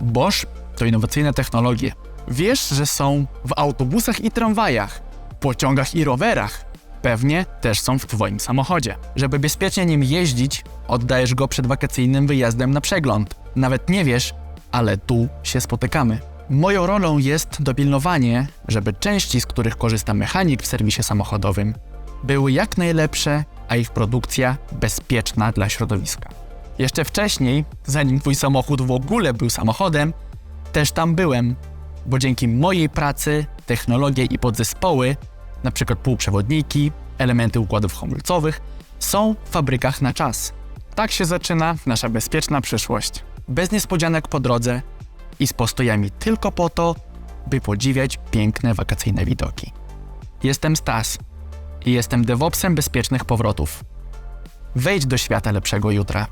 Bosch to innowacyjne technologie. Wiesz, że są w autobusach i tramwajach, pociągach i rowerach. Pewnie też są w Twoim samochodzie. Żeby bezpiecznie nim jeździć, oddajesz go przed wakacyjnym wyjazdem na przegląd. Nawet nie wiesz, ale tu się spotykamy. Moją rolą jest dopilnowanie, żeby części, z których korzysta mechanik w serwisie samochodowym, były jak najlepsze, a ich produkcja bezpieczna dla środowiska. Jeszcze wcześniej, zanim twój samochód w ogóle był samochodem, też tam byłem, bo dzięki mojej pracy technologie i podzespoły, np. półprzewodniki, elementy układów hamulcowych, są w fabrykach na czas. Tak się zaczyna nasza bezpieczna przyszłość. Bez niespodzianek po drodze i z postojami tylko po to, by podziwiać piękne wakacyjne widoki. Jestem Stas i jestem DevOpsem bezpiecznych powrotów. Wejdź do świata lepszego jutra.